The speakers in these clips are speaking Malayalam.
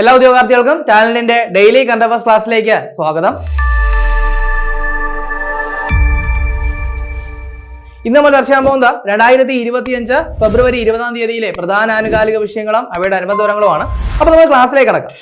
എല്ലാ ഉദ്യോഗാർത്ഥികൾക്കും ചാനലിന്റെ ഡെയിലി കണ്ടപ്പസ് ക്ലാസ്സിലേക്ക് സ്വാഗതം. ഇന്ന് നമ്മൾ ചർച്ച ചെയ്യാൻ പോകുന്നത് രണ്ടായിരത്തി ഇരുപത്തിയഞ്ച് ഫെബ്രുവരി ഇരുപതാം തീയതിയിലെ പ്രധാന ആനുകാലിക വിഷയങ്ങളും അവയുടെ അനുബന്ധ വിവരങ്ങളുമാണ്. അപ്പൊ നമ്മൾ ക്ലാസ്സിലേക്ക് കടക്കാം.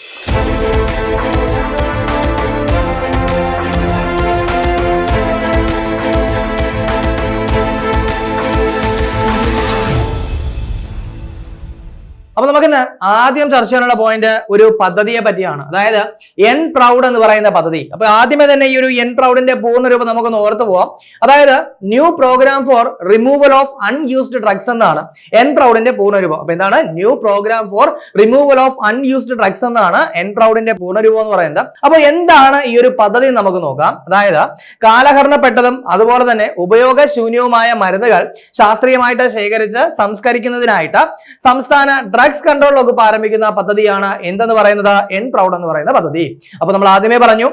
അപ്പൊ നമുക്കിന്ന് ആദ്യം ചർച്ച ചെയ്യാനുള്ള പോയിന്റ് ഒരു പദ്ധതിയെ പറ്റിയാണ്. അതായത് എൻ പ്രൗഡ് എന്ന് പറയുന്ന പദ്ധതി. അപ്പൊ ആദ്യമേ തന്നെ ഈ ഒരു എൻ പ്രൗഡിന്റെ പൂർണ രൂപം നമുക്കൊന്ന് ഓർത്ത് പോവാം. അതായത് new programme for removal of unused drugs എന്നാണ് എൻ പ്രൗഡിന്റെ പൂർണ രൂപം അപ്പൊ എന്താണ്? New programme for removal of unused drugs എന്നാണ് എൻ പ്രൗഡിന്റെ പൂർണ രൂപം എന്ന് പറയുന്നത്. അപ്പൊ എന്താണ് ഈ ഒരു പദ്ധതി നമുക്ക് നോക്കാം. അതായത് കാലഹരണപ്പെട്ടതും അതുപോലെ തന്നെ ഉപയോഗശൂന്യവുമായ മരുന്നുകൾ ശാസ്ത്രീയമായിട്ട് ശേഖരിച്ച് സംസ്കരിക്കുന്നതിനായിട്ട് സംസ്ഥാന ഡ്രഗ്സ് കൺട്രോൾ വകുപ്പ് ആരംഭിക്കുന്ന പദ്ധതിയാണ് എന്തെന്ന് പറയുന്നത്? എൻ പ്രൗഡ് എന്ന് പറയുന്ന പദ്ധതി. അപ്പൊ നമ്മൾ ആദ്യമേ പറഞ്ഞു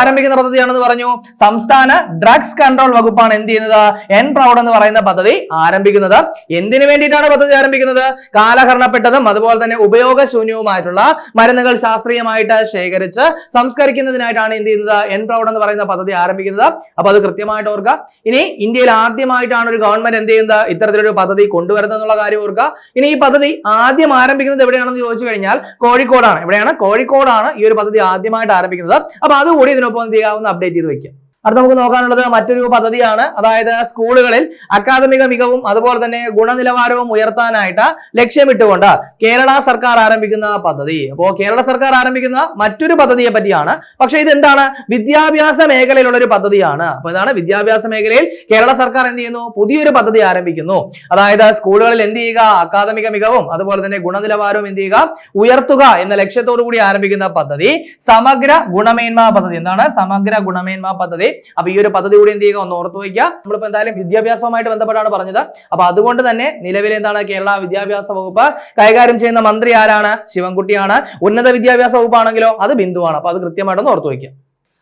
ആരംഭിക്കുന്ന പദ്ധതിയാണെന്ന് പറഞ്ഞു? സംസ്ഥാന ഡ്രഗ്സ് കൺട്രോൾ വകുപ്പാണ് എന്ത് ചെയ്യുന്നത്? എൻ പ്രൗഡ് എന്ന് പറയുന്ന പദ്ധതി ആരംഭിക്കുന്നത്. എന്തിനു വേണ്ടിയിട്ടാണ് പദ്ധതി ആരംഭിക്കുന്നത്? കാലഹരണപ്പെട്ടതും അതുപോലെ തന്നെ ഉപയോഗശൂന്യവുമായിട്ടുള്ള മരുന്നുകൾ ശാസ്ത്രീയമായിട്ട് ശേഖരിച്ച് സംസ്കരിക്കുന്നതിനായിട്ടാണ് എന്ത് ചെയ്യുന്നത്? എൻ പ്രൗഡ് എന്ന് പറയുന്ന പദ്ധതി ആരംഭിക്കുന്നത്. അപ്പൊ അത് കൃത്യമായിട്ട് ഓർക്കുക. ഇനി ഇന്ത്യയിൽ ആദ്യമായിട്ടാണ് ഒരു ഗവൺമെന്റ് എന്ത് ചെയ്യുന്നത്? ഇത്തരത്തിലൊരു പദ്ധതി കൊണ്ടുവരുന്നത് എന്നുള്ള കാര്യം ഓർക്കുക. ഇനി ഈ പദ്ധതി ആദ്യം ആരംഭിക്കുന്നത് എവിടെയാണെന്ന് ചോദിച്ചു കഴിഞ്ഞാൽ കോഴിക്കോടാണ്. എവിടെയാണ്? കോഴിക്കോടാണ് ഈ ഒരു പദ്ധതി ആദ്യമായിട്ട് ആരംഭിക്കുന്നത്. അപ്പൊ അതുകൂടി ഇതിനൊപ്പം എന്ത് ചെയ്യാവുന്ന അപ്ഡേറ്റ് ചെയ്ത് വെക്കുക അടുത്ത നമുക്ക് നോക്കാനുള്ളത് മറ്റൊരു പദ്ധതിയാണ്. അതായത് സ്കൂളുകളിൽ അക്കാദമിക മികവും അതുപോലെ തന്നെ ഗുണനിലവാരവും ഉയർത്താനായിട്ട് ലക്ഷ്യമിട്ടുകൊണ്ട് കേരള സർക്കാർ ആരംഭിക്കുന്ന പദ്ധതി. അപ്പോൾ കേരള സർക്കാർ ആരംഭിക്കുന്ന മറ്റൊരു പദ്ധതിയെ പറ്റിയാണ്. പക്ഷെ ഇത് എന്താണ് വിദ്യാഭ്യാസ മേഖലയിലുള്ള ഒരു പദ്ധതിയാണ്. അപ്പൊ ഇതാണ് വിദ്യാഭ്യാസ മേഖലയിൽ കേരള സർക്കാർ എന്ത് ചെയ്യുന്നു? പുതിയൊരു പദ്ധതി ആരംഭിക്കുന്നു. അതായത് സ്കൂളുകളിൽ എന്ത് ചെയ്യുക? അക്കാദമിക മികവും അതുപോലെ തന്നെ ഗുണനിലവാരവും എന്ത് ചെയ്യുക? ഉയർത്തുക എന്ന ലക്ഷ്യത്തോടു കൂടി ആരംഭിക്കുന്ന പദ്ധതി സമഗ്ര ഗുണമേന്മ പദ്ധതി. എന്താണ്? സമഗ്ര ഗുണമേന്മ പദ്ധതി. അപ്പൊ ഈ ഒരു പദ്ധതി കൂടി എന്ത് ചെയ്യുക? ഒന്ന് ഓർത്തു വയ്ക്കുക. നമ്മളിപ്പോ എന്തായാലും വിദ്യാഭ്യാസവുമായിട്ട് ബന്ധപ്പെട്ടാണ് പറഞ്ഞത്. അപ്പൊ അതുകൊണ്ട് തന്നെ നിലവിൽ എന്താണ് കേരള വിദ്യാഭ്യാസ വകുപ്പ് കൈകാര്യം ചെയ്യുന്ന മന്ത്രി ആരാണ്? ശിവൻകുട്ടിയാണ്. ഉന്നത വിദ്യാഭ്യാസ വകുപ്പാണെങ്കിലോ അത് ബിന്ദുവാണ്. അപ്പൊ അത് കൃത്യമായിട്ടൊന്ന് ഓർത്തു വയ്ക്കുക.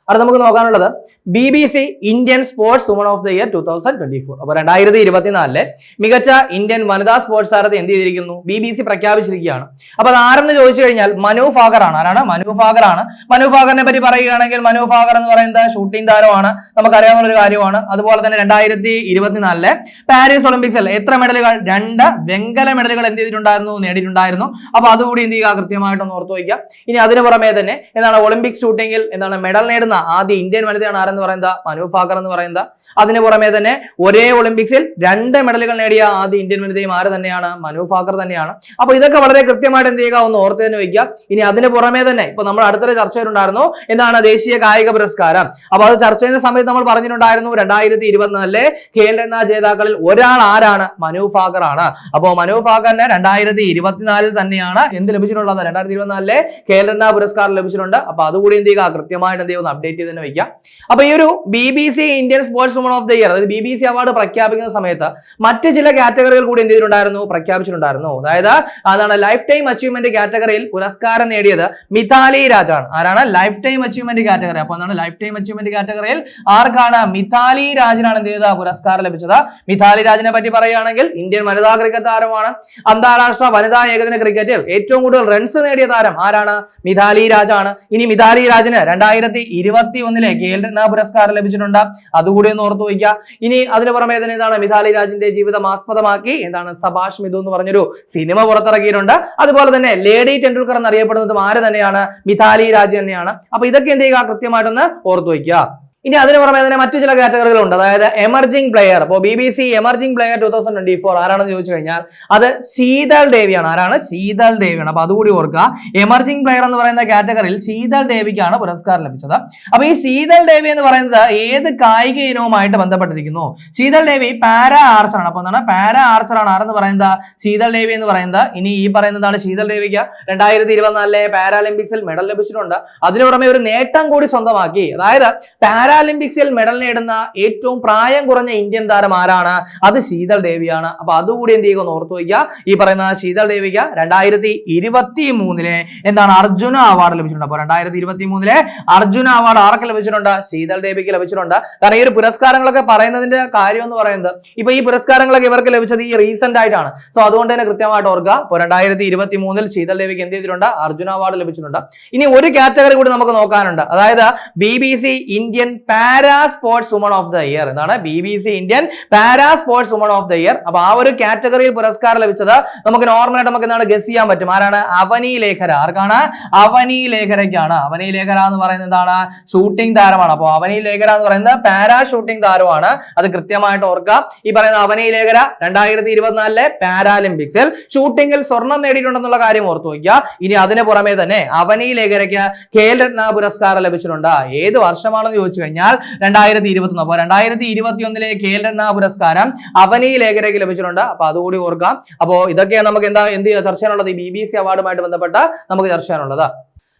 അടുത്ത നമുക്ക് നോക്കാനുള്ളത് B B C Indian sportswoman of the year two thousand twenty four അപ്പൊ രണ്ടായിരത്തി ഇരുപത്തിനാലിലെ മികച്ച ഇന്ത്യൻ വനിതാ സ്പോർട്സ് താരത്തെ എന്ത് ചെയ്തിരിക്കുന്നു? ബി ബി സി പ്രഖ്യാപിച്ചിരിക്കുകയാണ്. അപ്പൊ അത് ആരെന്ന് ചോദിച്ചു കഴിഞ്ഞാൽ മനു ഫാഗർ ആണ്. ആരാണ്? മനു ഫാഗർ ആണ്. മനു ഫാഗറിനെ പറ്റി പറയുകയാണെങ്കിൽ മനു ഫാഗർ എന്ന് പറയുന്നത് ഷൂട്ടിംഗ് താരമാണ്. നമുക്കറിയാവുന്ന ഒരു കാര്യമാണ്. അതുപോലെ തന്നെ രണ്ടായിരത്തി ഇരുപത്തിനാലിലെ പാരീസ് ഒളിമ്പിക്സിൽ എത്ര മെഡലുകൾ? രണ്ട് വെങ്കല മെഡലുകൾ എന്ത് ചെയ്തിട്ടുണ്ടായിരുന്നു? നേടിയിട്ടുണ്ടായിരുന്നു. അപ്പൊ അതുകൂടി എന്ത് ചെയ്യുക? കൃത്യമായിട്ടൊന്ന് ഓർത്തു വയ്ക്കുക. ഇനി അതിന് പുറമെ തന്നെ എന്താണ്? ഒളിമ്പിക്സ് ഷൂട്ടിംഗിൽ എന്താണ്? മെഡൽ നേടുന്ന ആദ്യ ഇന്ത്യൻ വനിതയാണ് ആരെന്ന് പറയുന്നത്? മനു ഭാക്കർ എന്ന് പറയുന്നത്. അതിന് പുറമെ തന്നെ ഒരേ ഒളിമ്പിക്സിൽ രണ്ട് മെഡലുകൾ നേടിയ ആദ്യ ഇന്ത്യൻ വനിതയും ആര് തന്നെയാണ്? മനു ഫാക്കർ തന്നെയാണ്. അപ്പൊ ഇതൊക്കെ വളരെ കൃത്യമായിട്ട് എന്ത് ചെയ്യുക? ഒന്ന് ഓർത്ത് തന്നെ വയ്ക്കുക ഇനി അതിന് പുറമെ തന്നെ ഇപ്പൊ നമ്മൾ അടുത്തൊരു ചർച്ചയിലുണ്ടായിരുന്നു. എന്താണ് ദേശീയ കായിക പുരസ്കാരം? അപ്പൊ അത് ചർച്ച ചെയ്യുന്ന സമയത്ത് നമ്മൾ പറഞ്ഞിട്ടുണ്ടായിരുന്നു രണ്ടായിരത്തി ഇരുപത്തിനാലിലെ ഖേൽരത്ന ജേതാക്കളിൽ ഒരാൾ ആരാണ്? മനു ഫാക്കർ ആണ്. അപ്പോ മനു ഫാക്കറിന് രണ്ടായിരത്തി ഇരുപത്തിനാലിൽ തന്നെയാണ് എന്ത് ലഭിച്ചിട്ടുള്ളത്? രണ്ടായിരത്തി ഇരുപത്തിനാലിലെ ഖേൽരത്ന പുരസ്കാരം ലഭിച്ചിട്ടുണ്ട്. അപ്പൊ അതുകൂടി എന്ത് ചെയ്യുക? കൃത്യമായിട്ട് എന്ത് ചെയ്യുക? അപ്ഡേറ്റ് ചെയ്ത് തന്നെ വയ്ക്കുക അപ്പൊ ഈ ഒരു B B C Indian sports of the year അതായത് ബി ബി സി അവാർഡ് പ്രഖ്യാപിക്കുന്ന സമയത്ത് മറ്റ് ചില കാറ്റഗറികൾ കൂടി എന്ത് ചെയ്തിട്ടുണ്ടായിരുന്നു? പ്രഖ്യാപിച്ചിട്ടുണ്ടായിരുന്നു. അതായത് അതാണ് ലൈഫ് ടൈം അച്ചീവ്മെന്റ് കാറ്റഗറിയിൽ പുരസ്കാരം നേടിയത് മിതാലി രാജാണ്. ആരാണ്? Lifetime achievement category. അപ്പൊ എന്താണ് ലൈഫ് ടൈം അച്ചീവ്മെന്റ് കാറ്റഗറിയിൽ ആർക്കാണ് മിതാലി രാജിനാണ് എന്ത് ചെയ്തത്? പുരസ്കാരം ലഭിച്ചത്. മിതാലി രാജിനെ പറ്റി പറയുകയാണെങ്കിൽ ഇന്ത്യൻ വനിതാ ക്രിക്കറ്റ് താരമാണ്. അന്താരാഷ്ട്ര വനിതാ ഏകദിന ക്രിക്കറ്റിൽ ഏറ്റവും കൂടുതൽ റൺസ് നേടിയ താരം ആരാണ്? മിതാലി രാജാണ്. ഇനി മിതാലി രാജിന് രണ്ടായിരത്തി ഇരുപത്തി ഒന്നിലെ ഖേൽരത്ന പുരസ്കാരം ലഭിച്ചിട്ടുണ്ട്. അതുകൂടി ഒന്ന് വയ്ക്കുക ഇനി അതിന് പുറമെ തന്നെ എന്താണ്? മിതാലി രാജിന്റെ ജീവിതം ആസ്പദമാക്കി. എന്താണ്? സഭാഷ് മിതു എന്ന് പറഞ്ഞൊരു സിനിമ പുറത്തിറക്കിയിട്ടുണ്ട്. അതുപോലെ തന്നെ ലേഡി ടെണ്ടുൽക്കർ എന്നറിയപ്പെടുന്നതും ആര് തന്നെയാണ്? മിതാലി രാജ് തന്നെയാണ്. അപ്പൊ ഇതൊക്കെ എന്ത് ചെയ്യുക? കൃത്യമായിട്ടൊന്ന് ഓർത്തു വയ്ക്കുക. ഇനി അതിന് പുറമെ തന്നെ മറ്റു ചില കാറ്റഗറികളുണ്ട് അതായത് എമർജിംഗ് പ്ലെയർ അപ്പോൾ B B C emerging player two thousand twenty four ആരാണെന്ന് ചോദിച്ചു കഴിഞ്ഞാൽ അത് ശീതൾ ദേവിയാണ്. ആരാണ്? ശീതൾ ദേവിയാണ്. അപ്പൊ അതുകൂടി ഓർക്കുക. എമർജിംഗ് പ്ലെയർ എന്ന് പറയുന്ന കാറ്റഗറിയിൽ ശീതൾ ദേവിക്കാണ് പുരസ്കാരം ലഭിച്ചത്. അപ്പൊ ഈ ശീതൾ ദേവി എന്ന് പറയുന്നത് ഏത് കായിക ഇനവുമായിട്ട് ബന്ധപ്പെട്ടിരിക്കുന്നു? ശീതൾ ദേവി പാരാ ആർച്ചർ ആണ്. അപ്പൊ എന്താണ്? പാരാ ആർച്ചർ ആണ്. ആരെന്ന് പറയുന്നത്? ശീതൾ ദേവി എന്ന് പറയുന്നത്. ഇനി ഈ പറയുന്നതാണ് ശീതൾ ദേവിക്ക് രണ്ടായിരത്തി ഇരുപത്തിനാലിലെ പാരാലിമ്പിക്സിൽ മെഡൽ ലഭിച്ചിട്ടുണ്ട്. അതിനു പുറമെ ഒരു നേട്ടം കൂടി സ്വന്തമാക്കി. അതായത് പാരാ പാരാലിമ്പിക്സിൽ മെഡൽ നേടുന്ന ഏറ്റവും പ്രായം കുറഞ്ഞ ഇന്ത്യൻ താരം ആരാണ്? അത് ശീതൾ ദേവിയാണ്. അപ്പൊ അതുകൂടി എന്ത് ചെയ്യുക? ഓർത്തു വയ്ക്കുക. ഈ പറയുന്ന ശീതൾ ദേവിക്ക് രണ്ടായിരത്തി ഇരുപത്തി മൂന്നിലെ എന്താണ്? അർജുന അവാർഡ് ലഭിച്ചിട്ടുണ്ട്. അപ്പൊ രണ്ടായിരത്തി ഇരുപത്തി മൂന്നിലെ അർജുന അവാർഡ് ആർക്ക് ലഭിച്ചിട്ടുണ്ട്? ശീതൾ ദേവിക്ക് ലഭിച്ചിട്ടുണ്ട്. കാരണം ഈ ഒരു പുരസ്കാരങ്ങളൊക്കെ പറയുന്നതിന്റെ കാര്യം എന്ന് പറയുന്നത് ഇപ്പൊ ഈ പുരസ്കാരങ്ങളൊക്കെ ഇവർക്ക് ലഭിച്ചത് ഈ റീസെന്റ് ആയിട്ടാണ്. സോ അതുകൊണ്ട് തന്നെ കൃത്യമായിട്ട് ഓർക്കുക. ഇപ്പോൾ രണ്ടായിരത്തി ഇരുപത്തി മൂന്നിൽ ശീതൾ ദേവിക്ക് എന്ത് ചെയ്തിട്ടുണ്ട്? അർജുന അവാർഡ് ലഭിച്ചിട്ടുണ്ട്. ഇനി ഒരു കാറ്റഗറി കൂടി നമുക്ക് നോക്കാനുണ്ട്. അതായത് B B C Indian para sportswoman of the year എന്നാണ് B B C Indian para sportswoman of the year അപ്പൊ ആ ഒരു കാറ്റഗറിയിൽ പുരസ്കാരം ലഭിച്ചത് നമുക്ക് നോർമലായിട്ട് നമുക്ക് എന്താണ് ഗസ് ചെയ്യാൻ പറ്റും. ആരാണ് അവനി ലേഖര? ആർക്കാണ് അവനി ലേഖരയ്ക്കാണ്? അവനി ലേഖര എന്ന് പറയുന്നത് എന്താണ്? ഷൂട്ടിംഗ് താരമാണ്. അപ്പോൾ അവനി ലേഖര എന്ന് പറയുന്നത് പാരാ ഷൂട്ടിംഗ് താരമാണ്. അത് കൃത്യമായിട്ട് ഓർക്കുക. ഈ പറയുന്ന അവനി ലേഖര രണ്ടായിരത്തി ഇരുപത്തിനാലിലെ പാരാലിമ്പിക്സിൽ ഷൂട്ടിംഗിൽ സ്വർണം നേടിയിട്ടുണ്ടെന്നുള്ള കാര്യം ഓർത്തു വയ്ക്കുക. ഇനി അതിന് പുറമെ തന്നെ അവനി ലേഖരയ്ക്ക് ഖേൽ രത്ന പുരസ്കാരം ലഭിച്ചിട്ടുണ്ട്. ഏത് വർഷമാണെന്ന് ചോദിച്ചു കഴിഞ്ഞാൽ രണ്ടായിരത്തി ഇരുപത്തി അപ്പോൾ രണ്ടായിരത്തി ഇരുപത്തി ഒന്നിലെ ഖേൽ രത്ന പുരസ്കാരം അവനി ലേഖരയ്ക്ക് ലഭിച്ചിട്ടുണ്ട്. അപ്പൊ അതുകൂടി ഓർക്കാം. അപ്പോൾ ഇതൊക്കെയാണ് നമുക്ക് എന്താ എന്ത് ചർച്ച ചെയ്യാനുള്ളത്? ബി ബി സി അവാർഡുമായിട്ട് ബന്ധപ്പെട്ട നമുക്ക് ചർച്ച ചെയ്യാനുള്ളത്.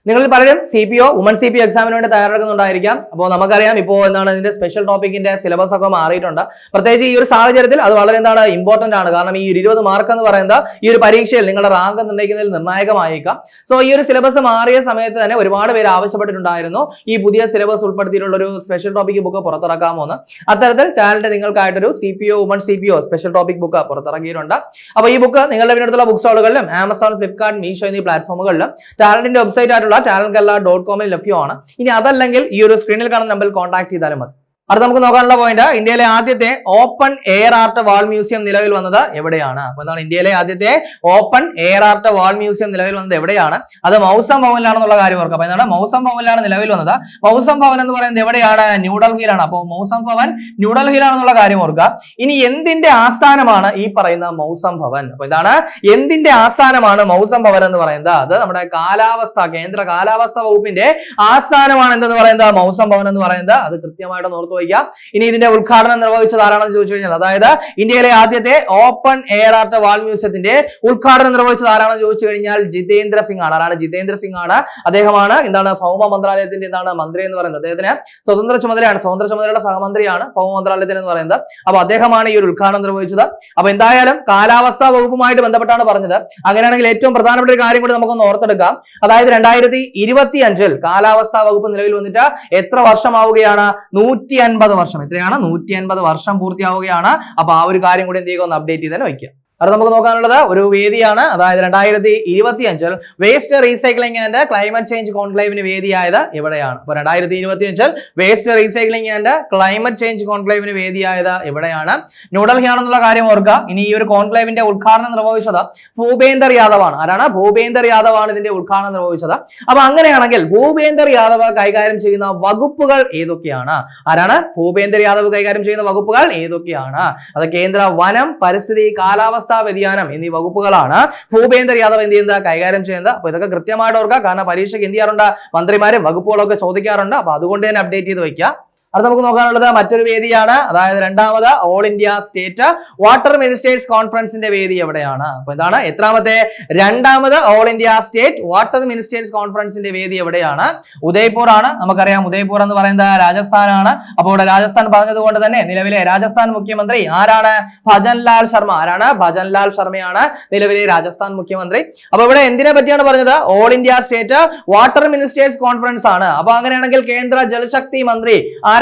നിങ്ങളിൽ പലരും C P O woman C P O എക്സാമിന് വേണ്ടി തയ്യാറെടുക്കുന്നുണ്ടായിരിക്കാം. അപ്പോൾ നമുക്കറിയാം ഇപ്പോൾ എന്താണ് ഇതിന്റെ സ്പെഷ്യൽ ടോപ്പിക്കിന്റെ സിലബസ് ഒക്കെ മാറിയിട്ടുണ്ട്. പ്രത്യേകിച്ച് ഈ ഒരു സാഹചര്യത്തിൽ അത് വളരെ എന്താണ് ഇമ്പോർട്ടന്റ് ആണ്. കാരണം ഈ ഒരു ഇരുപത് മാർക്ക് എന്ന് പറയുന്നത് ഈ ഒരു പരീക്ഷയിൽ നിങ്ങളുടെ റാങ്ക് നിർണയിക്കുന്നതിൽ നിർണായകമായേക്കാം. സോ ഈ ഒരു സിലബസ് മാറിയ സമയത്ത് തന്നെ ഒരുപാട് പേര് ആവശ്യപ്പെട്ടിട്ടുണ്ടായിരുന്നു. ഈ പുതിയ സിലബസ് ഉൾപ്പെടുത്തിയിട്ടുള്ള ഒരു സ്പെഷ്യൽ ടോപ്പിക് ബുക്ക് പുറത്തിറക്കാമോ എന്ന് അത്തരത്തിൽ talent നിങ്ങൾക്കായിട്ടൊരു C P O woman C P O special topic book പുറത്തിറക്കിയിട്ടുണ്ട് അപ്പോൾ ഈ ബുക്ക് നിങ്ങളുടെ വീടിനടുത്തുള്ള ബുക്ക് സ്റ്റോളുകളിലും ആമസോൺ ഫ്ലിപ്കാർട്ട് മീഷോ എന്നീ പ്ലാറ്റ്ഫോമുകളിലും ടാലന്റിന്റെ വെബ്സൈറ്റ് ടാലന്റ് കല്ല ഡോട്ട് കോമിൽ ലഭ്യമാണ്. ഇനി അതല്ലെങ്കിൽ ഈ ഒരു സ്ക്രീനിൽ കാണുന്ന നമ്പറിൽ കോൺടാക്ട് ചെയ്താലും മതി. അടുത്ത നമുക്ക് നോക്കാനുള്ള പോയിന്റ് ഇന്ത്യയിലെ ആദ്യത്തെ open air art wall museum നിലവിൽ വന്നത് എവിടെയാണ്? അപ്പൊ എന്താണ് ഇന്ത്യയിലെ ആദ്യത്തെ open air art wall museum നിലവിൽ വന്നത് എവിടെയാണ്? അത് മൗസം ഭവനിലാണെന്നുള്ള കാര്യം ഓർക്കുക. അപ്പൊ എന്താണ്? മൗസം ഭവനിലാണ് നിലവിൽ വന്നത്. മൗസം ഭവൻ എന്ന് പറയുന്നത് എവിടെയാണ്? ന്യൂഡൽഹിയിലാണ്. അപ്പോൾ മൗസം ഭവൻ ന്യൂഡൽഹിയിലാണെന്നുള്ള കാര്യം ഓർക്കുക. ഇനി എന്തിന്റെ ആസ്ഥാനമാണ് ഈ പറയുന്ന മൗസം ഭവൻ? അപ്പൊ ഇതാണ് എന്തിന്റെ ആസ്ഥാനമാണ് മൗസം ഭവൻ എന്ന് പറയുന്നത്? അത് നമ്മുടെ കാലാവസ്ഥ കേന്ദ്ര കാലാവസ്ഥ വകുപ്പിന്റെ ആസ്ഥാനമാണ് എന്തെന്ന് പറയുന്നത്? മൗസം ഭവൻ എന്ന് പറയുന്നത്. അത് കൃത്യമായിട്ട് ഓർത്തു വയ്ക്കുക ഇനി ഇതിന്റെ ഉദ്ഘാടനം നിർവഹിച്ചത് ആരാണെന്ന് ചോദിച്ചു കഴിഞ്ഞാൽ അതായത് ഇന്ത്യയിലെ ആദ്യത്തെ ഓപ്പൺ എയർ ആർട്ട് വാൾ മ്യൂസിയത്തിന്റെ ഉദ്ഘാടനം നിർവഹിച്ചത് ആരാണെന്ന് ചോദിച്ചു കഴിഞ്ഞാൽ ജിതേന്ദ്ര സിംഗ് ആണ് ആരാണ്? ജിതേന്ദ്ര സിംഗ് ആണ് അദ്ദേഹമാണ് എന്താണ് ഭൗമ മന്ത്രാലയത്തിന്റെ എന്താണ് മന്ത്രി എന്ന് പറയുന്നത്. അദ്ദേഹത്തിന് സ്വതന്ത്ര ചുമതലയാണ്. സ്വതന്ത്ര ചുമതലയുടെ സഹമന്ത്രിയാണ് ഭൗമ മന്ത്രാലയത്തിന് എന്ന് പറയുന്നത്. അപ്പൊ അദ്ദേഹമാണ് ഈ ഒരു ഉദ്ഘാടനം നിർവഹിച്ചത്. അപ്പൊ എന്തായാലും കാലാവസ്ഥാ വകുപ്പുമായിട്ട് ബന്ധപ്പെട്ടാണ് പറഞ്ഞത്. അങ്ങനെയാണെങ്കിൽ ഏറ്റവും പ്രധാനപ്പെട്ട ഒരു കാര്യം കൂടി നമുക്കൊന്ന് ഓർത്തെടുക്കാം. അതായത് രണ്ടായിരത്തി ഇരുപത്തി അഞ്ചിൽ കാലാവസ്ഥാ വകുപ്പ് നിലവിൽ വന്നിട്ട് എത്ര വർഷമാവുകയാണ്? നൂറ്റി അൻപത് വർഷം. എത്രയാണ് നൂറ്റി അൻപത് വർഷം പൂർത്തിയാവുകയാണ്. അപ്പൊ ആ ഒരു കാര്യം കൂടി എന്ത് ചെയ്യുക? ഒന്ന് അപ്ഡേറ്റ് ചെയ്താൽ വയ്ക്കുക. അത് നമുക്ക് നോക്കാനുള്ളത് ഒരു വേദിയാണ്. അതായത് രണ്ടായിരത്തി ഇരുപത്തി അഞ്ചിൽ waste recycling and climate change കോൺക്ലേവിന് വേദിയായത് എവിടെയാണ്? അപ്പൊ രണ്ടായിരത്തി ഇരുപത്തി അഞ്ചിൽ waste recycling and climate change കോൺക്ലേവിന് വേദിയായത് എവിടെയാണ്? ന്യൂഡൽഹി ആണെന്നുള്ള കാര്യം ഓർക്കുക. ഇനി ഈ ഒരു കോൺക്ലേവിന്റെ ഉദ്ഘാടനം നിർവഹിച്ചത് ഭൂപേന്ദർ യാദവ് ആണ് ആരാണ്? ഭൂപേന്ദർ യാദവ് ആണ് ഇതിന്റെ ഉദ്ഘാടനം നിർവഹിച്ചത്. അപ്പൊ അങ്ങനെയാണെങ്കിൽ ഭൂപേന്ദർ യാദവ് കൈകാര്യം ചെയ്യുന്ന വകുപ്പുകൾ ഏതൊക്കെയാണ്? ആരാണ്? ഭൂപേന്ദർ യാദവ് കൈകാര്യം ചെയ്യുന്ന വകുപ്പുകൾ ഏതൊക്കെയാണ്? അത് കേന്ദ്ര വനം പരിസ്ഥിതി കാലാവസ്ഥ കാലാവസ്ഥാ വ്യതിയാനം എന്നീ വകുപ്പുകളാണ്. ഭൂപേന്ദ്ര യാദവ് എന്ത് ചെയ്യുന്നത്? കൈകാര്യം ചെയ്യുന്നത്. അപ്പൊ ഇതൊക്കെ കൃത്യമായിട്ട് ഓർക്കുക. കാരണം പരീക്ഷയ്ക്ക് എന്ത് ചെയ്യാറുണ്ട്? മന്ത്രിമാരും വകുപ്പുകളൊക്കെ ചോദിക്കാറുണ്ട്. അപ്പൊ അതുകൊണ്ട് തന്നെ അപ്ഡേറ്റ് ചെയ്ത് വെക്കുക അത് നമുക്ക് നോക്കാനുള്ളത് മറ്റൊരു വേദിയാണ്. അതായത് രണ്ടാമത് all India state water ministers കോൺഫറൻസിന്റെ വേദി എവിടെയാണ്? അപ്പൊ എന്താണ് എത്രാമത്തെ? രണ്ടാമത് all India state water ministers കോൺഫറൻസിന്റെ വേദി എവിടെയാണ്? ഉദയ്പൂർ ആണ് നമുക്കറിയാം ഉദയ്പൂർ എന്ന് പറയുന്നത് രാജസ്ഥാനാണ്. അപ്പോൾ ഇവിടെ രാജസ്ഥാൻ പറഞ്ഞതുകൊണ്ട് തന്നെ നിലവിലെ രാജസ്ഥാൻ മുഖ്യമന്ത്രി ആരാണ്? ഭജൻലാൽ ശർമ്മ. ആരാണ്? ഭജൻലാൽ ശർമ്മയാണ് നിലവിലെ രാജസ്ഥാൻ മുഖ്യമന്ത്രി. അപ്പൊ ഇവിടെ എന്തിനെ പറ്റിയാണ് പറഞ്ഞത്? All India state water ministers conference ആണ്. അപ്പൊ അങ്ങനെയാണെങ്കിൽ കേന്ദ്ര ജലശക്തി മന്ത്രി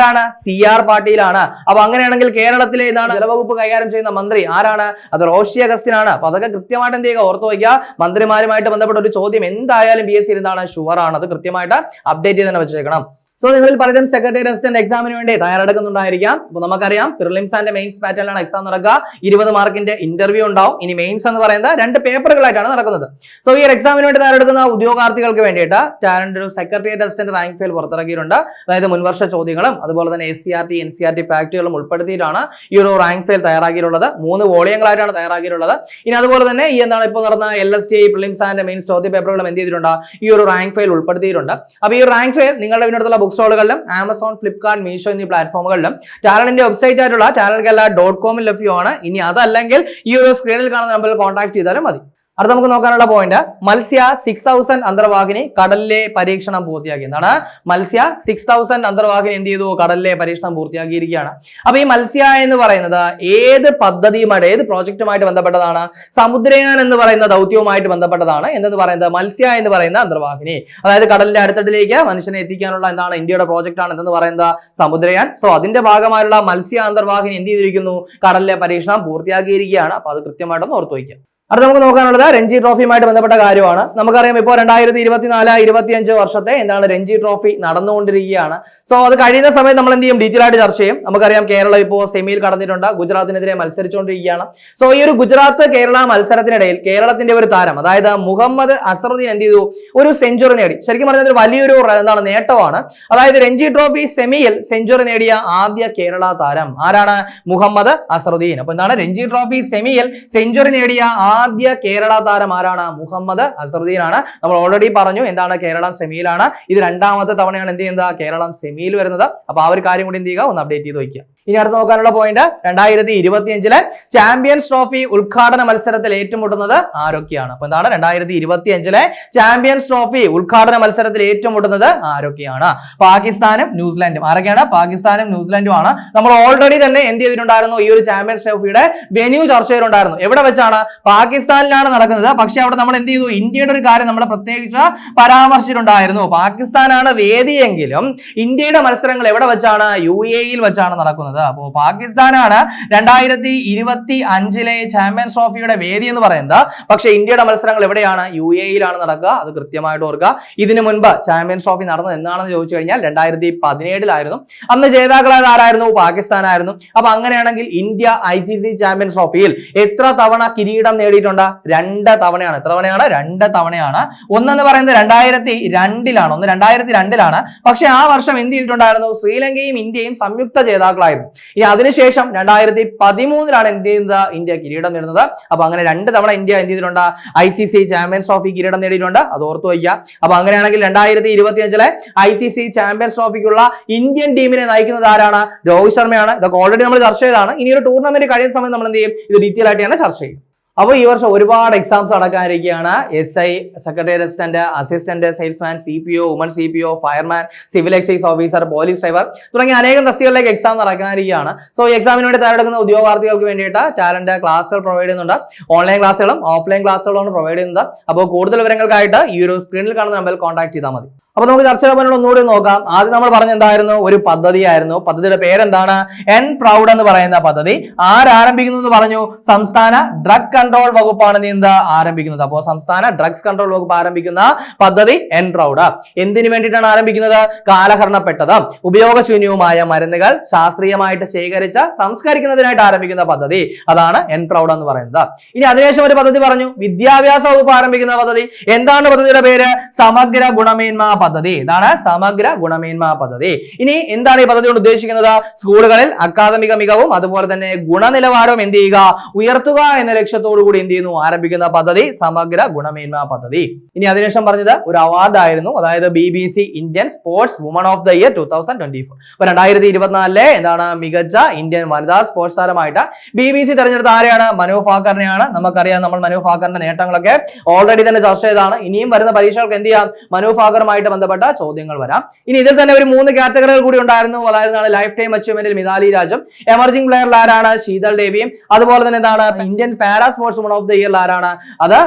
ആരാണ്? സി ആർ പാട്ടീലാണ് അപ്പൊ അങ്ങനെയാണെങ്കിൽ കേരളത്തിലെ ഇതാണ് ജലവകുപ്പ് കൈകാര്യം ചെയ്യുന്ന മന്ത്രി ആരാണ്? അത് റോഷി അഗസ്റ്റിനാണ്. അപ്പൊ അതൊക്കെ കൃത്യമായിട്ട് എന്ത് ചെയ്യുക? ഓർത്തു വയ്ക്കുക. മന്ത്രിമാരുമായിട്ട് ബന്ധപ്പെട്ട ഒരു ചോദ്യം എന്തായാലും ബി എസ് സി എന്താണ്? ഷുവർ ആണ്. അത് കൃത്യമായിട്ട് അപ്ഡേറ്റ് ചെയ്ത് തന്നെ വെച്ചേക്കണം. സോ നിങ്ങളിൽ പലരും സെക്രട്ടറി അസിസ്റ്റന്റ് എക്സാമിന് വേണ്ടി തയ്യാറെടുക്കുന്നുണ്ടായിരിക്കാം. അപ്പൊ നമുക്കറിയാം പ്രിലിംസ് ആൻഡ് മെയിൻസ് പാറ്റേണിലാണ് എക്സാം നടക്കുക. ഇരുപത് മാർക്കിന്റെ ഇന്റർവ്യൂ ഉണ്ടാവും. ഇനി മെയിൻസ് എന്ന് പറയുന്നത് രണ്ട് പേപ്പറുകളായിട്ടാണ് നടക്കുന്നത്. സോ ഈ എക്സാമിന് വേണ്ടി തയ്യാറെടുക്കുന്ന ഉദ്യോഗാർത്ഥികൾക്ക് വേണ്ടിയിട്ട് ടാലന്റ് ഒരു സെക്രട്ടറിയേറ്റ് അസിസ്റ്റന്റ് റാങ്ക് ഫയൽ പുറത്തിറക്കിയിട്ടുണ്ട്. അതായത് മുൻവർഷ ചോദ്യങ്ങളും അതുപോലെ തന്നെ S C R T N C R T ഫാക്ടുകളും ഉൾപ്പെടുത്തിയിട്ടാണ് ഈ ഒരു റാങ്ക് ഫയൽ തയ്യാറാക്കിയിട്ടുള്ളത്. മൂന്ന് വോളിയങ്ങളായിട്ടാണ് തയ്യാറാക്കിയിട്ടുള്ളത്. ഇനി അതുപോലെ തന്നെ ഈ എന്താണ് ഇപ്പോൾ നടന്ന L S T prelims and mains ചോദ്യ പേപ്പറുകളും എന്ത് ചെയ്തിട്ടുണ്ട്? ഈ ഒരു റാങ്ക് ഫയൽ ഉൾപ്പെടുത്തിയിട്ടുണ്ട്. അപ്പോൾ ഈ റാങ്ക് ഫയൽ നിങ്ങളുടെ വീടിനടുത്തുള്ള ബുക്ക് സ്റ്റോളുകളിലും ആമസോൺ ഫ്ലിപ്കാർട്ട് മീഷോ എന്നീ പ്ലാറ്റ്ഫോമുകളിലും ടാലന്റിന്റെ വെബ്സൈറ്റ് ആയിട്ടുള്ള ടാലന്റ് കല്ല ഡോട്ട് കോമിൽ ലഭ്യമാണ്. ഇനി അതല്ലെങ്കിൽ ഈ ഒരു സ്ക്രീനിൽ കാണുന്ന നമ്പറിൽ കോൺടാക്ട് ചെയ്താലും മതി. അടുത്ത നമുക്ക് നോക്കാനുള്ള പോയിന്റ് മത്സ്യ സിക്സ് തൗസൻഡ് അന്തർവാഹിനി കടലിലെ പരീക്ഷണം പൂർത്തിയാക്കി. എന്താണ്? മത്സ്യ സിക്സ് തൗസൻഡ് അന്തർവാഹിനി എന്ത് ചെയ്തു? കടലിലെ പരീക്ഷണം പൂർത്തിയാക്കിയിരിക്കുകയാണ്. അപ്പൊ ഈ മത്സ്യ എന്ന് പറയുന്നത് ഏത് പദ്ധതിയുമായിട്ട് ഏത് പ്രോജക്റ്റുമായിട്ട് ബന്ധപ്പെട്ടതാണ്? സമുദ്രയാൻ എന്ന് പറയുന്ന ദൗത്യവുമായിട്ട് ബന്ധപ്പെട്ടതാണ്. എന്തെന്ന് പറയുന്നത്? മത്സ്യ എന്ന് പറയുന്ന അന്തർവാഹിനി. അതായത് കടലിന്റെ അടുത്തട്ടിലേക്ക് മനുഷ്യനെ എത്തിക്കാനുള്ള എന്താണ് ഇന്ത്യയുടെ പ്രോജക്റ്റ് ആണ്. എന്തെന്ന് പറയുന്നത്? സമുദ്രയാൻ. സോ അതിന്റെ ഭാഗമായുള്ള മത്സ്യ അന്തർവാഹിനി എന്ത് ചെയ്തിരിക്കുന്നു? കടലിലെ പരീക്ഷണം പൂർത്തിയാക്കിയിരിക്കുകയാണ്. അപ്പൊ അത് കൃത്യമായിട്ടൊന്ന് ഓർത്തു വയ്ക്കുക. അടുത്ത നമുക്ക് നോക്കാനുള്ളത് രഞ്ജി ട്രോഫിയുമായിട്ട് ബന്ധപ്പെട്ട കാര്യമാണ്. നമുക്കറിയാം ഇപ്പോൾ രണ്ടായിരത്തി ഇരുപത്തിനാല് ഇരുപത്തിയഞ്ച് വർഷത്തെ എന്താണ് രഞ്ജി ട്രോഫി നടന്നുകൊണ്ടിരിക്കുകയാണ്. സോ അത് കഴിയുന്ന സമയത്ത് നമ്മൾ എന്ത് ചെയ്യും? ഡീറ്റെയിൽ ആയിട്ട് ചർച്ച ചെയ്യും. നമുക്കറിയാം കേരളം ഇപ്പോൾ സെമിയിൽ കടന്നിട്ടുണ്ട്. ഗുജറാത്തിനെതിരെ മത്സരിച്ചുകൊണ്ടിരിക്കുകയാണ് സോ ഈ ഒരു ഗുജറാത്ത് കേരള മത്സരത്തിനിടയിൽ കേരളത്തിന്റെ ഒരു താരം അതായത് മുഹമ്മദ് അസറുദ്ദീൻ എന്ത് ചെയ്തു? ഒരു സെഞ്ചുറി നേടി. ശരിക്കും പറഞ്ഞാൽ ഒരു വലിയൊരു എന്താണ് നേട്ടമാണ്. അതായത് രഞ്ജി ട്രോഫി സെമിയിൽ സെഞ്ചുറി നേടിയ ആദ്യ കേരള താരം ആരാണ്? മുഹമ്മദ് അസറുദ്ദീൻ അപ്പൊ എന്താണ്? രഞ്ജി ട്രോഫി സെമിയിൽ സെഞ്ചുറി നേടിയ ആദ്യ കേരള താരം ആരാണ്? മുഹമ്മദ് അസറുദ്ദീൻ ആണ് നമ്മൾ ഓൾറെഡി പറഞ്ഞു എന്താണ് കേരളം സെമിയിലാണ്. ഇത് രണ്ടാമത്തെ തവണയാണ് എന്ത് ചെയ്യുന്നത്? കേരളം സെമിയിൽ വരുന്നത്. അപ്പൊ ആ ഒരു കാര്യം കൂടി എന്ത് ചെയ്യുക? ഒന്ന് അപ്ഡേറ്റ് ചെയ്ത് വയ്ക്കുക. ഇനി അടുത്ത് നോക്കാനുള്ള പോയിന്റ് രണ്ടായിരത്തി ഇരുപത്തി അഞ്ചിലെ ചാമ്പ്യൻസ് ട്രോഫി ഉദ്ഘാടന മത്സരത്തിൽ ഏറ്റുമുട്ടുന്നത് ആരൊക്കെയാണ്? അപ്പൊ എന്താണ്? രണ്ടായിരത്തി ഇരുപത്തി അഞ്ചിലെ ചാമ്പ്യൻസ് ട്രോഫി ഉദ്ഘാടന മത്സരത്തിൽ ഏറ്റുമുട്ടുന്നത് ആരൊക്കെയാണ്? പാകിസ്ഥാനും ന്യൂസിലാൻഡും. ആരൊക്കെയാണ്? പാകിസ്ഥാനും ന്യൂസിലാൻഡും ആണ്. നമ്മൾ ഓൾറെഡി തന്നെ എന്ത് ചെയ്തിട്ടുണ്ടായിരുന്നു? ഈ ഒരു ചാമ്പ്യൻസ് ട്രോഫിയുടെ വെന്യൂ ചർച്ച ചെയ്തിട്ടുണ്ടായിരുന്നു. എവിടെ വെച്ചാണ്? പാകിസ്ഥാനിലാണ് നടക്കുന്നത്. പക്ഷെ അവിടെ നമ്മൾ എന്ത് ചെയ്തു? ഇന്ത്യയുടെ ഒരു കാര്യം നമ്മൾ പ്രത്യേകിച്ച് പരാമർശിച്ചിട്ടുണ്ടായിരുന്നു. പാകിസ്ഥാനാണ് വേദിയെങ്കിലും ഇന്ത്യയുടെ മത്സരങ്ങൾ എവിടെ വെച്ചാണ്? യു എയിൽ വെച്ചാണ് നടക്കുന്നത്. അപ്പോൾ പാകിസ്ഥാനാണ് രണ്ടായിരത്തി ഇരുപത്തി അഞ്ചിലെ ചാമ്പ്യൻസ് ട്രോഫിയുടെ വേദി എന്ന് പറയുന്നത്. പക്ഷേ ഇന്ത്യയുടെ മത്സരങ്ങൾ എവിടെയാണ്? യു എയിലാണ് നടക്കുക. അത് കൃത്യമായിട്ട് ഓർക്കുക. ഇതിനു മുൻപ് ചാമ്പ്യൻസ് ട്രോഫി നടന്നത് എന്നാണെന്ന് ചോദിച്ചു കഴിഞ്ഞാൽ രണ്ടായിരത്തി പതിനേഴിലായിരുന്നു. അന്ന് ജേതാക്കളായത് ആരായിരുന്നു? പാകിസ്ഥാനായിരുന്നു. അപ്പൊ അങ്ങനെയാണെങ്കിൽ India I C C champions ട്രോഫിയിൽ എത്ര തവണ കിരീടം നേടിയിട്ടുണ്ട്? രണ്ട് തവണയാണ്. എത്ര തവണയാണ്? രണ്ട് തവണയാണ്. ഒന്നെന്ന് പറയുന്നത് രണ്ടായിരത്തി രണ്ടിലാണ്. ഒന്ന് രണ്ടായിരത്തി രണ്ടിലാണ്. പക്ഷെ ആ വർഷം എന്ത് ചെയ്തിട്ടുണ്ടായിരുന്നു? ശ്രീലങ്കയും ഇന്ത്യയും സംയുക്ത ജേതാക്കളായിരുന്നു. ഇനി അതിനുശേഷം രണ്ടായിരത്തി പതിമൂന്നിലാണ് എന്ത് ചെയ്യുന്നത്? ഇന്ത്യ കിരീടം നേടുന്നത്. അപ്പൊ അങ്ങനെ രണ്ട് തവണ ഇന്ത്യ എന്ത് ചെയ്തിട്ടുണ്ട്? I C C champions trophy കിരീടം നേടിയിട്ടുണ്ട്. അത് ഓർത്തു വയ്ക്കുക. അപ്പൊ അങ്ങനെയാണെങ്കിൽ രണ്ടായിരത്തി ഇരുപത്തി അഞ്ചിലെ ഐ സി സി ചാമ്പ്യൻസ് ട്രോഫിക്കുള്ള ഇന്ത്യൻ ടീമിനെ നയിക്കുന്നത് ആരാണ്? രോഹിത് ശർമ്മയാണ്. ഇതൊക്കെ ഓൾറെഡി നമ്മൾ ചർച്ച ചെയ്തതാണ്. ഇനി ഒരു ടൂർണമെന്റ് കഴിയുന്ന സമയം നമ്മൾ എന്ത് ചെയ്യും? ഇത് ഡീറ്റെയിൽ ആയിട്ട് തന്നെ ചർച്ച ചെയ്യും. അപ്പോൾ ഈ വർഷം ഒരുപാട് exams നടക്കാനിരിക്കുകയാണ്. S I secretary assistant assistant salesman C P O women C P O fireman civil excise officer police driver തുടങ്ങിയ അനേകം തസ്തികളിലേക്ക് എക്സാം നടക്കാനിരിക്കുകയാണ്. സോ എക്സാമിന് വേണ്ടി തയ്യാറെടുക്കുന്ന ഉദ്യോഗാർത്ഥികൾക്ക് വേണ്ടിയിട്ട് ടാലന്റ് ക്ലാസ്സുകൾ പ്രൊവൈഡ് ചെയ്യുന്നുണ്ട്. ഓൺലൈൻ ക്ലാസ്സുകളും ഓഫ്ലൈൻ ക്ലാസ്സുകളാണ് പ്രൊവൈഡ് ചെയ്യുന്നത് അപ്പോൾ കൂടുതൽ വിവരങ്ങൾക്കായിട്ട് ഈ ഒരു സ്ക്രീനിൽ കാണുന്ന നമ്പറിൽ കോൺടാക്ട് ചെയ്താൽ മതി. അപ്പൊ നമുക്ക് ചർച്ച ചെയ്യാൻ ഒന്നുകൂടി നോക്കാം. ആദ്യം നമ്മൾ പറഞ്ഞ എന്തായിരുന്നു? ഒരു പദ്ധതിയായിരുന്നു. പദ്ധതിയുടെ പേരെന്താണ്? എൻ പ്രൗഡ് എന്ന് പറയുന്ന പദ്ധതി. ആരാരംഭിക്കുന്നു എന്ന് പറഞ്ഞു? സംസ്ഥാന ഡ്രഗ് കൺട്രോൾ വകുപ്പാണ് നീന്ത ആരംഭിക്കുന്നത്. അപ്പോൾ സംസ്ഥാന ഡ്രഗ്സ് കൺട്രോൾ വകുപ്പ് ആരംഭിക്കുന്ന പദ്ധതി എൻ പ്രൗഡ് എന്തിനു വേണ്ടിയിട്ടാണ് ആരംഭിക്കുന്നത്? കാലഹരണപ്പെട്ടത്. ഉപയോഗശൂന്യവുമായ മരുന്നുകൾ ശാസ്ത്രീയമായിട്ട് ശേഖരിച്ച സംസ്കരിക്കുന്നതിനായിട്ട് ആരംഭിക്കുന്ന പദ്ധതി. അതാണ് എൻ പ്രൗഡ് എന്ന് പറയുന്നത്. ഇനി അതിനുശേഷം ഒരു പദ്ധതി പറഞ്ഞു. വിദ്യാഭ്യാസ വകുപ്പ് ആരംഭിക്കുന്ന പദ്ധതി. എന്താണ് പദ്ധതിയുടെ പേര്? സമഗ്ര ഗുണമേന്മ പദ്ധതി. ഇതാണ് സമഗ്ര ഗുണമേന്മ പദ്ധതി. ഇനി എന്താണ് ഈ പദ്ധതി കൊണ്ട് ഉദ്ദേശിക്കുന്നത്? സ്കൂളുകളിൽ അക്കാദമിക മികവും അതുപോലെ തന്നെ ഗുണനിലവാരവും എന്ത് ചെയ്യുക? ഉയർത്തുക എന്ന ലക്ഷ്യത്തോടു കൂടി എന്ത് ചെയ്യുന്നു? ആരംഭിക്കുന്ന പദ്ധതി സമഗ്ര ഗുണമേന്മ പദ്ധതി. ഇനി അതിനുശേഷം പറഞ്ഞത് ഒരു അവാർഡ് ആയിരുന്നു. അതായത് B B C Indian sports woman of the year two thousand twenty four അപ്പൊ രണ്ടായിരത്തി ഇരുപത്തിനാലിലെ എന്താണ് മികച്ച ഇന്ത്യൻ വനിതാ സ്പോർട്സ് താരമായിട്ട് ബി ബി സി തെരഞ്ഞെടുത്ത ആരെയാണ്? മനു ഫാക്കറിനെയാണ്. നമുക്കറിയാം നമ്മൾ മനു ഫാക്കറിന്റെ നേട്ടങ്ങളൊക്കെ ഓൾറെഡി തന്നെ ചർച്ച ചെയ്താണ് ഇനിയും വരുന്ന പരീക്ഷകൾക്ക് എന്ത് ചെയ്യാം? മനു ഫാക്കറുമായിട്ട് ബന്ധപ്പെട്ട ചോദ്യങ്ങൾ വരാം. ഇനി ഇതിൽ തന്നെ ഒരു മൂന്ന് കാറ്റഗറികൾ കൂടി ഉണ്ടായിരുന്നു. അതായത് ലൈഫ് ടൈം അച്ചീവ്മെന്റിൽ മിതാലി രാജും എമർജിംഗ് പ്ലെയറിൽ ആരാണ്? ശീതൾ ദേവിയും അതുപോലെ തന്നെ എന്താണ്? Indian para sports one of the ഇയറിൽ ആരാണ്? അത്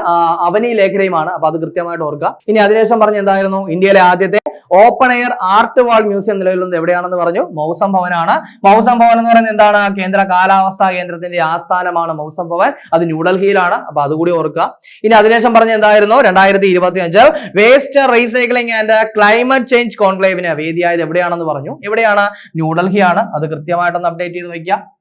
അവനി ലേഖരയുമാണ്. അപ്പൊ അത് കൃത്യമായിട്ട് ഓർക്കുക. ഇനി അതിനുശേഷം പറഞ്ഞ എന്തായിരുന്നു? ഇന്ത്യയിലെ ആദ്യത്തെ open air art wall museum നിലവിലുള്ളത് എവിടെയാണെന്ന് പറഞ്ഞു? മൗസം ഭവനാണ് മൗസം ഭവൻ എന്ന് പറയുന്നത് എന്താണ്? കേന്ദ്ര കാലാവസ്ഥാ കേന്ദ്രത്തിന്റെ ആസ്ഥാനമാണ് മൗസം ഭവൻ. അത് ന്യൂഡൽഹിയിലാണ് അപ്പൊ അതുകൂടി ഓർക്കുക. ഇനി അതിനുശേഷം പറഞ്ഞ എന്തായിരുന്നു? രണ്ടായിരത്തി ഇരുപത്തി അഞ്ച് waste recycling and climate change കോൺക്ലേവിന് വേദിയായത് എവിടെയാണെന്ന് പറഞ്ഞു. എവിടെയാണ്? ന്യൂഡൽഹിയാണ് അത് കൃത്യമായിട്ടൊന്ന് അപ്ഡേറ്റ് ചെയ്ത് വയ്ക്കുക.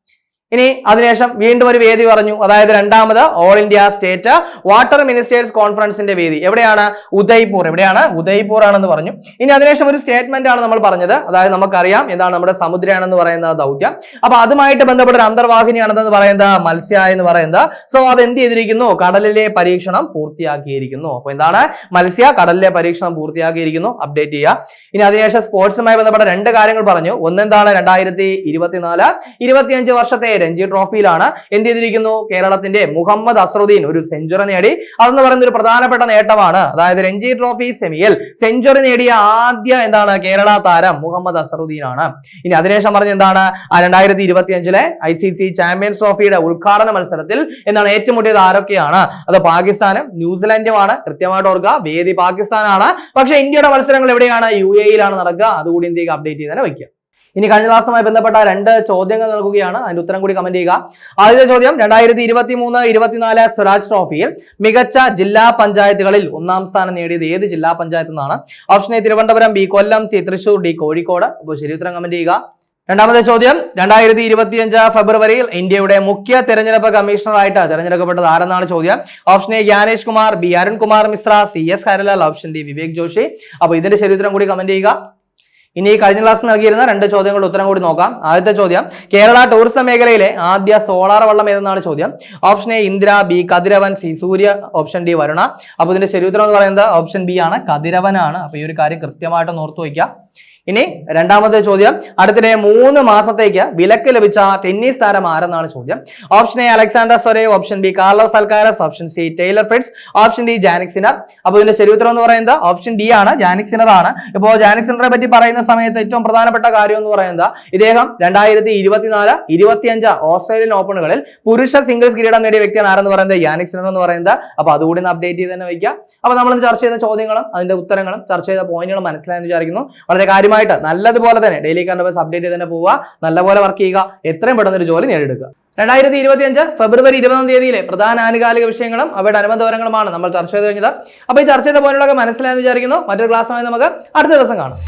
ഇനി അതിനുശേഷം വീണ്ടും ഒരു വേദി പറഞ്ഞു. അതായത് രണ്ടാമത് all India state water ministers കോൺഫറൻസിന്റെ വേദി. എവിടെയാണ്? ഉദയ്പൂർ. എവിടെയാണ്? ഉദയ്പൂർ ആണെന്ന് പറഞ്ഞു. ഇനി അതിനുശേഷം ഒരു സ്റ്റേറ്റ്മെന്റ് ആണ് നമ്മൾ പറഞ്ഞത്. അതായത് നമുക്കറിയാം എന്താണ് നമ്മുടെ സമുദ്രയാണെന്ന് പറയുന്ന ദൗത്യം. അപ്പൊ അതുമായിട്ട് ബന്ധപ്പെട്ട ഒരു അന്തർവാഹിനിയാണെന്ന് പറയുന്നത് മത്സ്യ എന്ന് പറയുന്നത്. സോ അത് എന്ത് ചെയ്തിരിക്കുന്നു? കടലിലെ പരീക്ഷണം പൂർത്തിയാക്കിയിരിക്കുന്നു. അപ്പൊ എന്താണ്? മത്സ്യ കടലിലെ പരീക്ഷണം പൂർത്തിയാക്കിയിരിക്കുന്നു. അപ്ഡേറ്റ് ചെയ്യുക ഇനി അതിനുശേഷം സ്പോർട്സുമായി ബന്ധപ്പെട്ട രണ്ട് കാര്യങ്ങൾ പറഞ്ഞു. ഒന്നെന്താണ്? രണ്ടായിരത്തി ഇരുപത്തിനാല്. ഇരുപത്തിയഞ്ച് വർഷത്തെ രഞ്ജി ട്രോഫിയിലാണ് എന്ത് ചെയ്തിരിക്കുന്നു? കേരളത്തിന്റെ മുഹമ്മദ് അസറുദ്ദീൻ ഒരു സെഞ്ചുറി നേടി. അതെന്ന് പറയുന്ന ഒരു പ്രധാനപ്പെട്ട നേട്ടമാണ്. അതായത് രഞ്ജി ട്രോഫി സെമിയിൽ സെഞ്ചുറി നേടിയ ആദ്യ എന്താണ്? കേരള താരം മുഹമ്മദ് അസറുദ്ദീൻ ആണ് ഇനി അതിനുശേഷം പറഞ്ഞ എന്താണ്? രണ്ടായിരത്തി ഇരുപത്തി അഞ്ചിലെ ഐ സി സി ചാമ്പ്യൻസ് ട്രോഫിയുടെ ഉദ്ഘാടന മത്സരത്തിൽ എന്താണ് ഏറ്റുമുട്ടിയത് ആരൊക്കെയാണ്? അത് പാകിസ്ഥാനും ന്യൂസിലാൻഡുമാണ്. കൃത്യമായിട്ട് ഓർക്കുക വേദി പാകിസ്ഥാനാണ്. പക്ഷേ ഇന്ത്യയുടെ മത്സരങ്ങൾ എവിടെയാണ്? യു എയിലാണ് നടക്കുക. അതുകൂടി ഇന്ത്യയ്ക്ക് അപ്ഡേറ്റ് ചെയ്ത് തന്നെ വയ്ക്കുക ഇനി കഴിഞ്ഞ ക്ലാസ്സുമായി ബന്ധപ്പെട്ട രണ്ട് ചോദ്യങ്ങൾ നൽകുകയാണ്. അതിന്റെ ഉത്തരം കൂടി കമന്റ് ചെയ്യുക. ആദ്യത്തെ ചോദ്യം രണ്ടായിരത്തി ഇരുപത്തി മൂന്ന് ഇരുപത്തിനാല് സ്വരാജ് ട്രോഫിയിൽ മികച്ച ജില്ലാ പഞ്ചായത്തുകളിൽ ഒന്നാം സ്ഥാനം നേടിയത് ഏത് ജില്ലാ പഞ്ചായത്ത് നിന്നാണ്? Option A Thiruvananthapuram B Kollam C Thrissur D Kozhikode. അപ്പോൾ ശരി ഉത്തരം കമന്റ് ചെയ്യുക. രണ്ടാമത്തെ ചോദ്യം രണ്ടായിരത്തി ഇരുപത്തിയഞ്ച് ഫെബ്രുവരിയിൽ ഇന്ത്യയുടെ മുഖ്യ തെരഞ്ഞെടുപ്പ് കമ്മീഷണറായിട്ട് തെരഞ്ഞെടുക്കപ്പെട്ടത് ആരെന്നാണ് ചോദ്യം? Option A Gyanesh Kumar B Arunkumar Mishra C S. Haralal option D Vivek Joshi. അപ്പോൾ ഇതിന്റെ ഉത്തരം കൂടി കമന്റ് ചെയ്യുക. ഇനി ഈ കഴിഞ്ഞ ക്ലാസ് നൽകിയിരുന്ന രണ്ട് ചോദ്യങ്ങളുടെ ഉത്തരം കൂടി നോക്കാം. ആദ്യത്തെ ചോദ്യം കേരള ടൂറിസം മേഖലയിലെ ആദ്യ സോളാർ വള്ളം ഏതെന്നാണ് ചോദ്യം? Option A Indra B Kathiravan C Surya option D Varuna. അപ്പൊ ഇതിന്റെ ശരി ഉത്തരം എന്ന് പറയുന്നത് ഓപ്ഷൻ ബി ആണ് കതിരവനാണ്. അപ്പൊ ഈ ഒരു കാര്യം കൃത്യമായിട്ട് ഓർത്തു വയ്ക്കുക. ഇനി രണ്ടാമത്തെ ചോദ്യം. അടുത്തിടെ മൂന്ന് മാസത്തേക്ക് വിലക്ക് ലഭിച്ച ടെന്നീസ് താരം ആരെന്നാണ് ചോദ്യം? Option A Alexander Zverev option B Carlos Alcaraz option C Taylor Fritz option D Jannik Sinner അപ്പൊ ഇതിന്റെ ശരി ഉത്തരം എന്ന് പറയുന്നത് ഓപ്ഷൻ ഡി ആണ് ജാനിക് സിനർ ആണ്. ഇപ്പോൾ ജാനിക് സിനറെ പറ്റി പറയുന്ന സമയത്ത് ഏറ്റവും പ്രധാനപ്പെട്ട കാര്യം എന്ന് പറയുന്നത് ഇദ്ദേഹം രണ്ടായിരത്തി ഇരുപത്തിനാല് ഇരുപത്തിയഞ്ച് ഓസ്ട്രേലിയൻ ഓപ്പണുകളിൽ പുരുഷ സിംഗിൾസ് കിരീടം നേടിയ വ്യക്തിയാണ് ആരെന്ന് പറയുന്നത്? യാനിക് സിനർ എന്ന് പറയുന്നത്. അപ്പൊ അതുകൂടി ഒന്ന് അപ്ഡേറ്റ് ചെയ്ത് തന്നെ വയ്ക്കുക. അപ്പൊ നമ്മൾ ചർച്ച ചെയ്ത ചോദ്യങ്ങളും അതിന്റെ ഉത്തരങ്ങളും ചർച്ച ചെയ്ത പോയിന്റുകളും മനസ്സിലായെന്ന് വിചാരിക്കുന്നു. വളരെ കാര്യമായിട്ട് നല്ലതുപോലെ തന്നെ ഡെയിലി കറണ്ട് അപ്ഡേറ്റ് ചെയ്ത് തന്നെ പോവുക. നല്ലപോലെ വർക്ക് ചെയ്യുക. എത്രയും പെട്ടെന്ന് ഒരു ജോലി നേടിയെടുക്കുക. രണ്ടായിരത്തി ഇരുപത്തി അഞ്ച് ഫെബ്രുവരി ഇരുപതാം തീയതിയിലെ പ്രധാന ആനുകാലിക വിഷയങ്ങളും അവയുടെ അനുബന്ധ വിവരങ്ങളുമാണ് നമ്മൾ ചർച്ച ചെയ്ത് കഴിഞ്ഞത്. അപ്പോൾ ഈ ചർച്ച ചെയ്ത പോലുള്ളതൊക്കെ മനസ്സിലായെന്ന് വിചാരിക്കുന്നു. മറ്റൊരു ക്ലാസ്സുമായി നമുക്ക് അടുത്ത ദിവസം കാണാം.